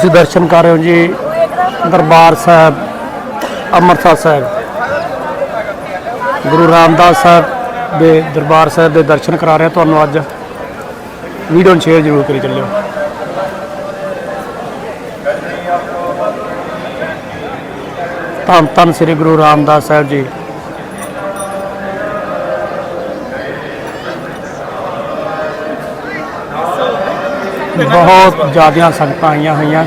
ਤੁਸੀਂ ਦਰਸ਼ਨ ਕਰ ਰਹੇ ਹੋ ਜੀ, ਦਰਬਾਰ ਸਾਹਿਬ, ਅੰਮ੍ਰਿਤਸਰ ਸਾਹਿਬ। ਗੁਰੂ ਰਾਮਦਾਸ ਸਾਹਿਬ ਦੇ ਦਰਬਾਰ ਸਾਹਿਬ ਦੇ ਦਰਸ਼ਨ ਕਰਾ ਰਿਹਾ ਤੁਹਾਨੂੰ ਅੱਜ। ਵੀਡੀਓ ਨੂੰ ਸ਼ੇਅਰ ਜ਼ਰੂਰ ਕਰੀ ਚੱਲਿਓ। ਧੰਨ ਧੰਨ ਸ੍ਰੀ ਗੁਰੂ ਰਾਮਦਾਸ ਸਾਹਿਬ ਜੀ। ਬਹੁਤ ਜ਼ਿਆਦੀਆਂ ਸੰਗਤਾਂ ਆਈਆਂ ਹੋਈਆਂ।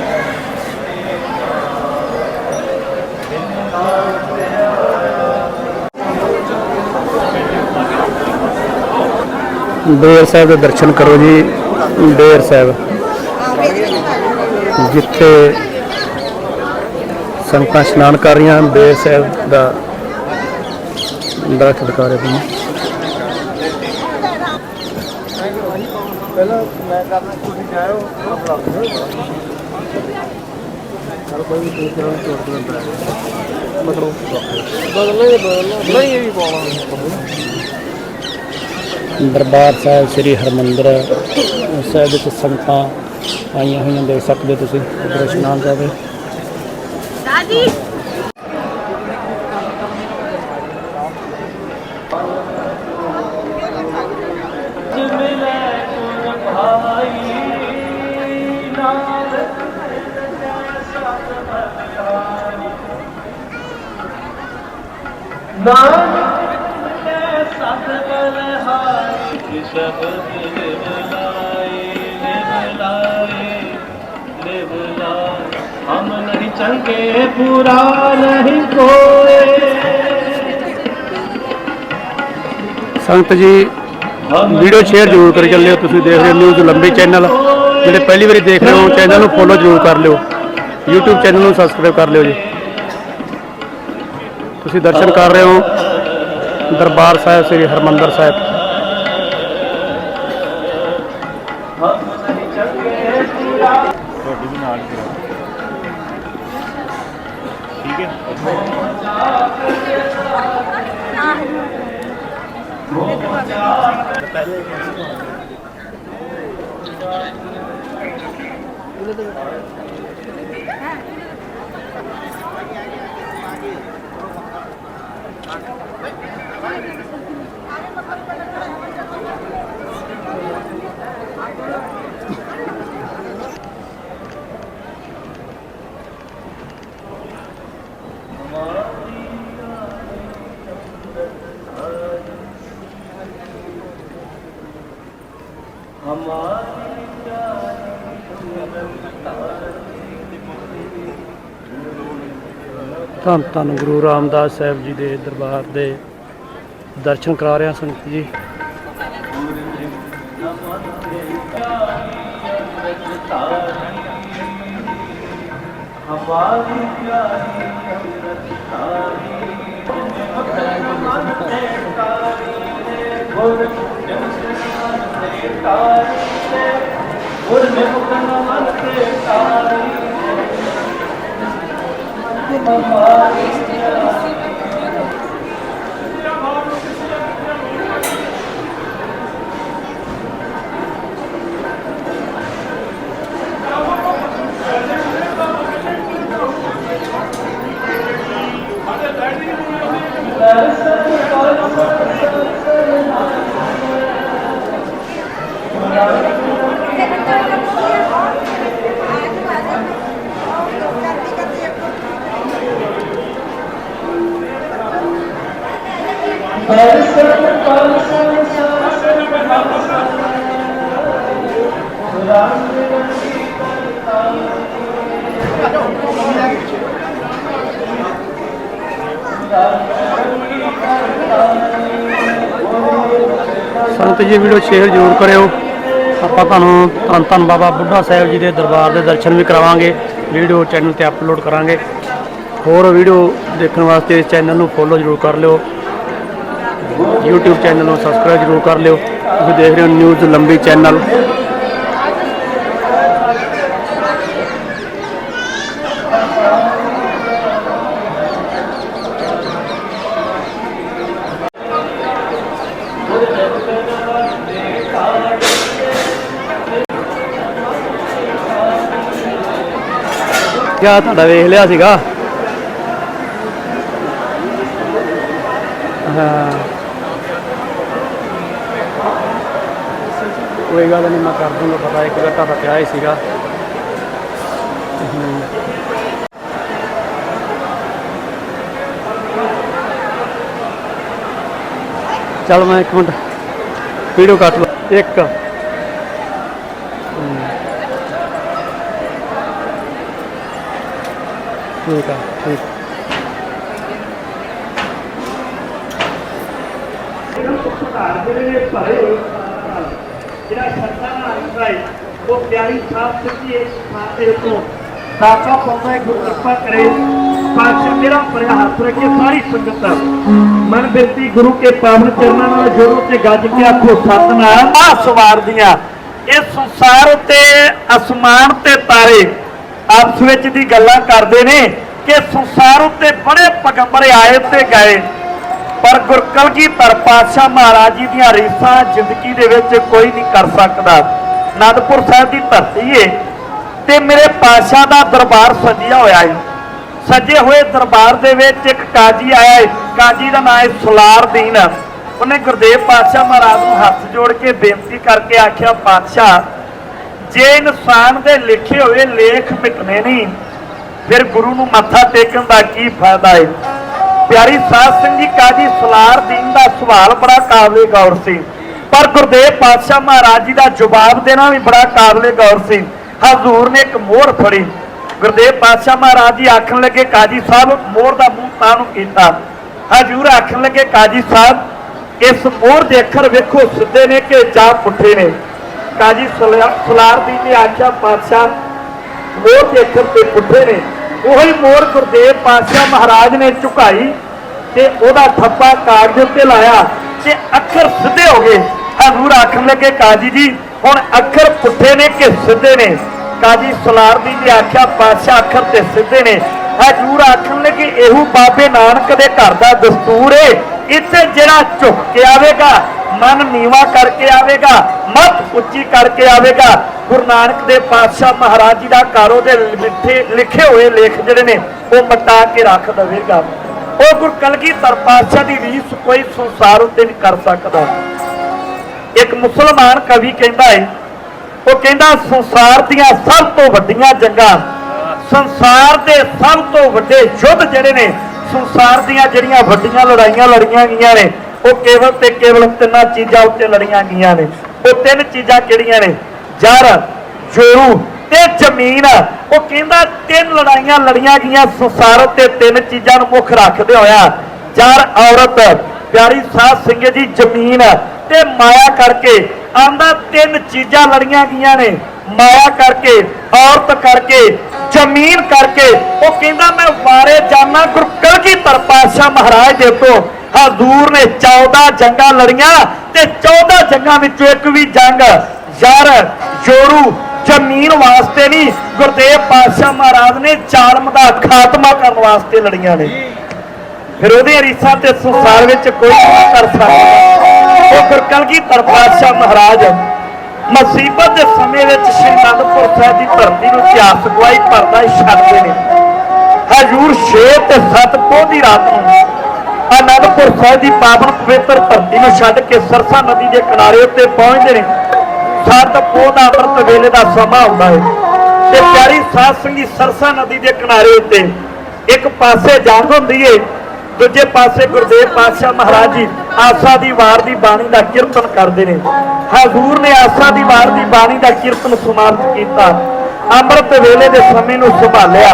ਡੇਰ ਸਾਹਿਬ ਦੇ ਦਰਸ਼ਨ ਕਰੋ ਜੀ ਡੇਰ ਸਾਹਿਬ। ਜਿੱਥੇ ਸੰਗਤਾਂ ਇਸ਼ਨਾਨ ਕਰ ਰਹੀਆਂ ਹਨ ਡੇਰ ਸਾਹਿਬ ਦਾ ਦਰਖਤ ਦਿਖਾ ਰਹੇ ਤੁਹਾਨੂੰ। ਪਹਿਲਾਂ ਮੈਂ ਕਰਨਾ ਤੁਸੀਂ ਚਲ ਕੋਈ ਵੀ ਦੂਸਰਾ ਨੂੰ ਛੋੜ ਦਿੰਦਾ ਮਤਲਬ ਬਦਲਣਾ ਹੀ ਬਦਲਣਾ ਨਹੀਂ ਇਹ ਵੀ ਪਾਉਣਾ ਦਰਬਾਰ ਸਾਹਿਬ ਸ੍ਰੀ ਹਰਮੰਦਰ ਸਾਹਿਬ ਵਿੱਚ ਸੰਗਤਾਂ ਆਈਆਂ ਹੋਈਆਂ, ਦੇਖ ਸਕਦੇ ਨਾਨਕ ਸੰਤ ਜੀ ਵੀਡੀਓ ਸ਼ੇਅਰ ਜ਼ਰੂਰ ਕਰ ਚੱਲਿਓ, ਤੁਸੀਂ ਦੇਖ ਰਹੇ ਹੋ ਨਿਊਜ਼ ਲੰਬੇ ਚੈਨਲ ਜਿਹੜੇ ਪਹਿਲੀ ਵਾਰੀ ਦੇਖ ਰਹੇ ਹੋ ਚੈਨਲ ਨੂੰ ਫੋਲੋ ਜ਼ਰੂਰ ਕਰ ਲਿਓ। YouTube ਚੈਨਲ ਨੂੰ ਸਬਸਕ੍ਰਾਈਬ ਕਰ ਲਿਓ ਜੀ। ਤੁਸੀਂ ਦਰਸ਼ਨ ਕਰ ਰਹੇ ਹੋ ਦਰਬਾਰ ਸਾਹਿਬ, ਸ੍ਰੀ ਹਰਮੰਦਰ ਸਾਹਿਬ। ਤੁਹਾਡੀ ਵੀ ਨਾਲ ਕਰਾ ਠੀਕ ਹੈ? ਧੰਨ ਧੰਨ ਗੁਰੂ ਰਾਮਦਾਸ ਸਾਹਿਬ ਜੀ ਦੇ ਦਰਬਾਰ ਦੇ ਦਰਸ਼ਨ ਕਰਾ ਰਿਹਾ ਸੰਤ ਜੀ। ਹਮਾਰੀ ਪਿਆਰੀ ਅੰਮ੍ਰਿਤ ਤਾਰੀ ਗੁਰ ਜਨ ਸੰਗਤ ਜੀ ਵੀਡੀਓ ਸ਼ੇਅਰ ਜ਼ਰੂਰ ਕਰਿਓ। ਆਪਾਂ ਤੁਹਾਨੂੰ ਧੰਨ ਧੰਨ ਬਾਬਾ ਬੁੱਢਾ ਸਾਹਿਬ ਜੀ ਦੇ ਦਰਬਾਰ ਦੇ ਦਰਸ਼ਨ ਵੀ ਕਰਾਵਾਂਗੇ। ਵੀਡੀਓ ਚੈਨਲ ਤੇ ਅਪਲੋਡ ਕਰਾਂਗੇ। ਹੋਰ ਵੀਡੀਓ ਦੇਖਣ ਵਾਸਤੇ ਇਸ ਚੈਨਲ ਨੂੰ ਫੋਲੋ ਜ਼ਰੂਰ ਕਰ ਲਿਓ। YouTube ਚੈਨਲ ਨੂੰ ਸਬਸਕ੍ਰਾਈਬ ਜ਼ਰੂਰ ਕਰ ਲਿਓ। ਤੁਸੀਂ ਦੇਖ ਰਹੇ ਹੋ ਨਿਊਜ਼ ਲੰਬੀ ਚੈਨਲ ਕਿਆ ਤੁਹਾਡਾ ਵੇਖ ਲਿਆ ਸੀਗਾ? ਹਾਂ। ਕੋਈ ਗੱਲ ਨਹੀਂ ਮੈਂ ਕਰ ਦੂੰਗਾ, ਪਤਾ ਇੱਕ ਘੰਟਾ ਤਾਂ ਪਿਆ ਹੀ ਸੀਗਾ। ਹਮ। ਚੱਲ ਮੈਂ ਇੱਕ ਮਿੰਟ ਵੀਡੀਓ ਕੱਟ ਲਾ। ਇੱਕ। ਠੀਕ ਆ, ਠੀਕ। ਸੁਧਾਰ ਜਿਹੜੇ ਭਰੇ ਜਿਹੜਾ ਸ਼ਰਤਾਂ ਨਾਲ ਹੈ, ਉਹ ਪਿਆਰੀ ਸਾਥ ਸੱਚੀ ਇਸ ਥਾਂ ਦੇ ਉੱਤੋਂ ਸਾਕਾ ਪਾਉਂਦਾ ਗੁਰੂ ਕਿਰਪਾ ਕਰੇ। ਪਾਤਸ਼ਾਹ ਮੇਰਾ ਭਰਿਆ ਹੱਥ ਰੱਖੇ ਸਾਰੀ ਸੰਗਤ ਮਨ ਬੇਨਤੀ ਗੁਰੂ ਕੇ ਪਾਵਨ ਚਰਨਾਂ ਨਾਲ ਜੋੜੋ ਤੇ ਗੱਜ ਕੇ ਆਖੋ, ਸਤਨਾਮ। ਆ ਸਵਾਰ ਇਹ ਸੰਸਾਰ ਉੱਤੇ, ਅਸਮਾਨ ਤੇ ਤਾਰੇ ਆਪਸ ਵਿੱਚ ਦੀ ਗੱਲਾਂ ਕਰਦੇ ਨੇ ਕਿ ਸੰਸਾਰ ਉੱਤੇ ਬੜੇ ਪੈਗੰਬਰ ਆਏ ਤੇ ਗਏ। ਪਰ ਗੁਰਕਲਗੀ ਪਾਤਸ਼ਾਹ ਮਹਾਰਾਜ ਜੀ ਦੀਆਂ ਰੀਸਾਂ ਜ਼ਿੰਦਗੀ ਦੇ ਵਿੱਚ ਕੋਈ ਨਹੀਂ ਕਰ ਸਕਦਾ। ਅਨੰਦਪੁਰ ਸਾਹਿਬ ਦੀ ਧਰਤੀ ਏ ਤੇ ਮੇਰੇ ਪਾਤਸ਼ਾਹ ਦਾ ਦਰਬਾਰ ਸਜਿਆ ਹੋਇਆ ਹੈ ਸਜੇ ਹੋਏ ਦਰਬਾਰ ਦੇ ਵਿੱਚ ਇੱਕ ਕਾਜੀ ਆਇਆ ਏ। ਕਾਜੀ ਦਾ ਨਾਮ ਹੈ ਸੁਲਾਰਦੀਨ ਉਹਨੇ ਗੁਰਦੇਵ ਪਾਤਸ਼ਾਹ ਮਹਾਰਾਜ ਨੂੰ ਹੱਥ ਜੋੜ ਕੇ ਬੇਨਤੀ ਕਰਕੇ ਆਖਿਆ, ਪਾਤਸ਼ਾਹ, ਜੇ ਇਨਸਾਨ ਦੇ ਲਿਖੇ ਹੋਏ ਲੇਖ ਮਿਟਨੇ ਨਹੀਂ, ਫਿਰ ਗੁਰੂ ਨੂੰ ਮੱਥਾ ਟੇਕਣ ਦਾ ਕੀ ਫਾਇਦਾ ਏ? ਪਿਆਰੀ ਸਾਧ ਸਿੰਘ ਜੀ, ਕਾਜੀ ਸਲਾਰ ਦੀਨ ਦਾ ਸਵਾਲ ਬੜਾ ਕਾਬਲੇ ਗੌਰ ਸੀ। ਪਰ ਗੁਰਦੇਵ ਪਾਤਸ਼ਾਹ ਮਹਾਰਾਜ ਜੀ ਦਾ ਜਵਾਬ ਦੇਣਾ ਵੀ ਬੜਾ ਕਾਬਲੇ ਗੌਰ ਸੀ। ਹਜ਼ੂਰ ਨੇ ਇੱਕ ਮੋਹਰ ਫੜੀ। ਗੁਰਦੇਵ ਪਾਤਸ਼ਾਹ ਮਹਾਰਾਜ ਜੀ ਆਖਣ ਲੱਗੇ, ਕਾਜੀ ਸਾਹਿਬ, ਮੋਹਰ ਦਾ ਮੂੰਹ ਤਾਂ ਨੂੰ ਕੀਤਾ। ਹਜ਼ੂਰ ਆਖਣ ਲੱਗੇ, ਕਾਜੀ ਸਾਹਿਬ, ਇਸ ਮੋਹਰ ਦੇ ਅੱਖਰ ਵੇਖੋ, ਸਿੱਧੇ ਨੇ ਕਿ ਜਾਂ ਪੁੱਠੇ ਨੇ? ਕਾਜੀ ਸਲਾਰ ਦੀਨ ਨੇ ਆਖਿਆ, ਪਾਤਸ਼ਾਹ ਮੋਰ ਦੇ ਅੱਖਰ ਤੇ ਪੁੱਠੇ ਨੇ। ਉਹੀ ਮੋਰ ਗੁਰਦੇਵ ਪਾਤਸ਼ਾਹ ਮਹਾਰਾਜ ਨੇ ਝੁਕਾਈ ਤੇ ਉਹਦਾ ਠੱਪਾ ਕਾਗਜ਼ ਉੱਤੇ ਲਾਇਆ ਤੇ ਅੱਖਰ ਸਿੱਧੇ ਹੋ ਗਏ। ਹਜ਼ੂਰ ਆਖਣ ਲੱਗੇ, ਕਾਜੀ ਜੀ, ਹੁਣ ਅੱਖਰ ਪੁੱਠੇ ਨੇ ਕਿ ਸਿੱਧੇ ਨੇ? ਕਾਜੀ ਸਲਾਰਦੀ ਨੇ ਆਖਿਆ, ਪਾਤਸ਼ਾਹ ਅੱਖਰ ਤੇ ਸਿੱਧੇ ਨੇ। ਹਜ਼ੂਰ ਆਖਣ ਲੱਗੇ, ਇਹੋ ਬਾਬੇ ਨਾਨਕ ਦੇ ਘਰ ਦਾ ਦਸਤੂਰ ਏ। ਇੱਥੇ ਜਿਹੜਾ ਝੁਕ ਕੇ ਆਵੇਗਾ, ਮਨ ਨੀਵਾ ਕਰਕੇ ਆਵੇਗਾ, ਮਤ ਉੱਚੀ ਕਰਕੇ ਆਵੇਗਾ ਗੁਰੂ ਨਾਨਕ ਦੇ ਪਾਤਸ਼ਾਹ ਮਹਾਰਾਜ ਜੀ ਦਾ ਕਾਰੋ ਦੇ ਲਿਖੇ ਲਿਖੇ ਹੋਏ ਲੇਖ ਜਿਹੜੇ ਨੇ, ਉਹ ਮਟਾ ਕੇ ਰੱਖ ਦੇਵੇਗਾ। ਉਹ ਗੁਰ ਕਲਗੀਧਰ ਪਾਤਸ਼ਾਹ ਦੀ ਰੀਸ ਕੋਈ ਸੰਸਾਰ ਉੱਤੇ ਨਹੀਂ ਕਰ ਸਕਦਾ। ਇੱਕ ਮੁਸਲਮਾਨ ਕਵੀ ਕਹਿੰਦਾ ਹੈ ਉਹ ਕਹਿੰਦਾ, ਸੰਸਾਰ ਦੀਆਂ ਸਭ ਤੋਂ ਵੱਡੀਆਂ ਜੰਗਾਂ, ਸੰਸਾਰ ਦੇ ਸਭ ਤੋਂ ਵੱਡੇ ਯੁੱਧ ਜਿਹੜੇ ਨੇ, ਸੰਸਾਰ ਦੀਆਂ ਜਿਹੜੀਆਂ ਵੱਡੀਆਂ ਲੜਾਈਆਂ ਲੜੀਆਂ ਗਈਆਂ ਨੇ, ਉਹ ਕੇਵਲ ਤੇ ਕੇਵਲ ਤਿੰਨਾਂ ਚੀਜ਼ਾਂ ਉੱਤੇ ਲੜੀਆਂ ਗਈਆਂ ਨੇ। ਉਹ ਤਿੰਨ ਚੀਜ਼ਾਂ ਕਿਹੜੀਆਂ ਨੇ? ਜਰ, ਜੋਰੂ ਤੇ ਜ਼ਮੀਨ। ਉਹ ਕਹਿੰਦਾ ਤਿੰਨ ਲੜਾਈਆਂ ਲੜੀਆਂ ਗਈਆਂ, ਸੰਸਾਰ ਉੱਤੇ ਤਿੰਨ ਚੀਜ਼ਾਂ ਨੂੰ ਮੁੱਖ ਰੱਖਦੇ ਹੋਇਆ। ਜਰ, ਔਰਤ, ਪਿਆਰੀ ਸਾਧ ਸਿੰਘ ਜੀ, ਜ਼ਮੀਨ ਤੇ ਮਾਇਆ ਕਰਕੇ ਆਂਦਾ ਤਿੰਨ ਚੀਜ਼ਾਂ ਲੜੀਆਂ ਗਈਆਂ ਨੇ। ਮਾਇਆ ਕਰਕੇ, ਔਰਤ ਕਰਕੇ, ਜ਼ਮੀਨ ਕਰਕੇ। ਉਹ ਕਹਿੰਦਾ, ਮੈਂ ਵਾਰੇ ਜਾਣਾ ਗੁਰੂ ਕਲਗੀਧਰ ਪਾਤਸ਼ਾਹ ਮਹਾਰਾਜ ਦੇ ਤੋਂ ਹਜ਼ੂਰ ਨੇ 14 ਜੰਗਾਂ ਲੜੀਆਂ ਤੇ 14 ਜੰਗਾਂ ਵਿੱਚੋਂ ਇੱਕ ਵੀ ਜੰਗ। ਯਾਰ ਜੋਰੂ ਜ਼ਮੀਨ ਵਾਸਤੇ ਨਹੀਂ, ਗੁਰਦੇਵ ਪਾਤਸ਼ਾਹ ਮਹਾਰਾਜ ਨੇ ਜ਼ਾਲਮ ਦਾ ਖਾਤਮਾ ਕਰਨ ਵਾਸਤੇ ਲੜੀਆਂ ਨੇ। ਫਿਰ ਉਹਦੇ ਰੀਸਾਂ ਤੇ ਸੰਸਾਰ ਵਿੱਚ ਕੋਈ ਨਹੀਂ ਕਰ ਸਕਦਾ। ਉਹ ਗੁਰਕਲਗੀ ਪਾਤਸ਼ਾਹ ਮਹਾਰਾਜ ਮੁਸੀਬਤ ਦੇ ਸਮੇਂ ਵਿੱਚ ਸ਼੍ਰੀ ਅਨੰਦਪੁਰ ਸਾਹਿਬ ਦੀ ਧਰਤੀ ਨੂੰ ਇਤਿਹਾਸ ਗਵਾਹੀ ਭਰਦਾ ਛੱਡਦੇ ਨੇ। ਹਜੂਰ 6 ਤੇ 7 ਪੋਹ ਦੀ ਰਾਤ ਨੂੰ ਅਨੰਦਪੁਰ ਸਾਹਿਬ ਦੀ ਪਾਵਨ ਪਵਿੱਤਰ ਧਰਤੀ ਨੂੰ ਛੱਡ ਕੇ ਸਰਸਾ ਨਦੀ ਦੇ ਕਿਨਾਰੇ ਉੱਤੇ ਪਹੁੰਚਦੇ ਨੇ। ਸੱਤ ਪੋਹ ਦਾ ਅੰਮ੍ਰਿਤ ਵੇਲੇ ਦਾ ਸਮਾਂ ਹੁੰਦਾ ਹੈ ਤੇ ਪਿਆਰੀ ਸਾਧ ਸੰਗੀ ਸਰਸਾ ਨਦੀ ਦੇ ਕਿਨਾਰੇ ਉੱਤੇ ਇੱਕ ਪਾਸੇ ਜੰਗ ਹੁੰਦੀ ਏ, ਦੂਜੇ ਪਾਸੇ ਗੁਰਦੇਵ ਪਾਤਸ਼ਾਹ ਮਹਾਰਾਜ ਜੀ ਆਸਾ ਦੀ ਵਾਰ ਦੀ ਬਾਣੀ ਦਾ ਕੀਰਤਨ ਕਰਦੇ ਨੇ। ਹਜ਼ੂਰ ਨੇ ਆਸਾ ਦੀ ਵਾਰ ਦੀ ਬਾਣੀ ਦਾ ਕੀਰਤਨ ਸਮਾਪਤ ਕੀਤਾ। ਅੰਮ੍ਰਿਤ ਵੇਲੇ ਦੇ ਸਮੇਂ ਨੂੰ ਸੰਭਾਲਿਆ।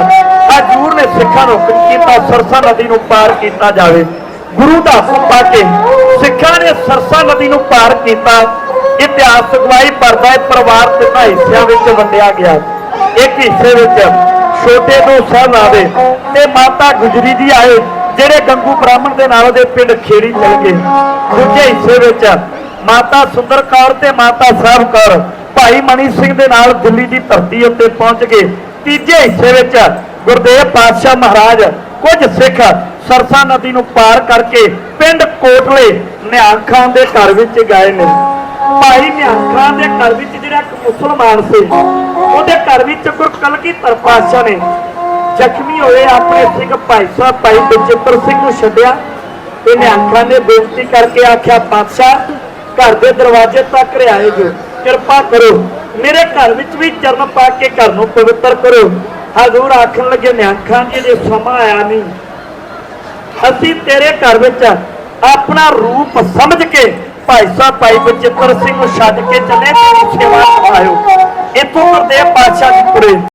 ਹਜ਼ੂਰ ਨੇ ਸਿੱਖਾਂ ਨੂੰ ਹੁਕਮ ਕੀਤਾ ਸਰਸਾ ਨਦੀ ਨੂੰ ਪਾਰ ਕੀਤਾ ਜਾਵੇ। ਗੁਰੂ ਦਾ ਹੁਕਮ ਪਾ ਕੇ ਸਿੱਖਾਂ ਨੇ ਸਰਸਾ ਨਦੀ ਨੂੰ ਪਾਰ ਕੀਤਾ। ਇਤਿਹਾਸ ਗਵਾਹੀ ਭਰਦਾ ਪਰਿਵਾਰ ਤਿੰਨਾਂ ਹਿੱਸਿਆਂ ਵਿੱਚ ਵੰਡਿਆ ਗਿਆ। ਇੱਕ ਹਿੱਸੇ ਵਿੱਚ ਛੋਟੇ ਦੋ ਸਾਹਿਬਾਵੇ ਤੇ ਮਾਤਾ ਗੁਜਰੀ ਜੀ ਆਏ, ਜਿਹੜੇ ਗੰਗੂ ਬ੍ਰਾਹਮਣ ਦੇ ਨਾਲ ਉਹਦੇ ਪਿੰਡ ਖੇੜੀ ਚਲ ਗਏ। ਦੂਜੇ ਹਿੱਸੇ ਵਿੱਚ ਮਾਤਾ ਸੁੰਦਰ ਕੌਰ ਤੇ ਮਾਤਾ ਸਾਹਿਬ ਕੌਰ ਭਾਈ ਮਣੀ ਸਿੰਘ ਦੇ ਨਾਲ ਦਿੱਲੀ ਦੀ ਧਰਤੀ ਉੱਤੇ ਪਹੁੰਚ ਗਏ। ਤੀਜੇ ਹਿੱਸੇ ਵਿੱਚ ਗੁਰਦੇਵ ਪਾਤਸ਼ਾਹ ਮਹਾਰਾਜ ਕੁਝ ਸਿੱਖ ਸਰਸਾ ਨਦੀ ਨੂੰ ਪਾਰ ਕਰਕੇ ਪਿੰਡ ਕੋਟਲੇ ਨਿਹੰਗ ਖਾਨ ਦੇ ਘਰ ਵਿੱਚ ਗਏ ਨੇ। ਭਾਈ ਨਿਹੰਗ ਖਾਨ ਦੇ ਘਰ ਵਿੱਚ ਜਿਹੜਾ ਇੱਕ ਮੁਸਲਮਾਨ ਸੀ, ਉਹਦੇ ਘਰ ਵਿੱਚ ਗੁਰ ਕਲਗੀਧਰ ਪਾਤਸ਼ਾਹ ਨੇ ਜ਼ਖਮੀ ਹੋਏ, ਆਪਣੇ ਸਿੰਘ ਭਾਈ ਸਾਹਿਬ, ਭਾਈ ਬਚਿੱਤਰ ਸਿੰਘ ਨੂੰ ਛੱਡਿਆ। ਤੇ ਨਿਹੰਗਾਂ ਨੇ ਬੇਨਤੀ ਕਰਕੇ ਆਖਿਆ, ਪਾਤਸ਼ਾਹ, ਘਰ ਦੇ ਦਰਵਾਜ਼ੇ ਤੱਕ ਰਿਆਏ ਜੋ ਕਿਰਪਾ ਕਰੋ, ਮੇਰੇ ਘਰ ਵਿੱਚ ਵੀ ਚਰਨ ਪਾ ਕੇ ਘਰ ਨੂੰ ਪਵਿੱਤਰ ਕਰੋ। ਹਜ਼ੂਰ ਆਖਣ ਲੱਗੇ ਨਿਹੰਗਾਂ ਜੀ ਜੇ ਸਮਾਂ ਆਇਆ ਨਹੀਂ, ਅਸੀਂ ਤੇਰੇ ਘਰ ਵਿੱਚ ਆਪਣਾ ਰੂਪ ਸਮਝ ਕੇ ਭਾਈ ਸਾਹਿਬ, ਭਾਈ ਬਚਿੱਤਰ ਸਿੰਘ ਛੱਡ ਕੇ ਚੱਲੇ ਸੇਵਾ ਨਿਭਾਇਓ ਇਥੋਂ ਗੁਰਦੇਵ ਪਾਤਸ਼ਾਹ ਜੀ ਤੁਰੇ।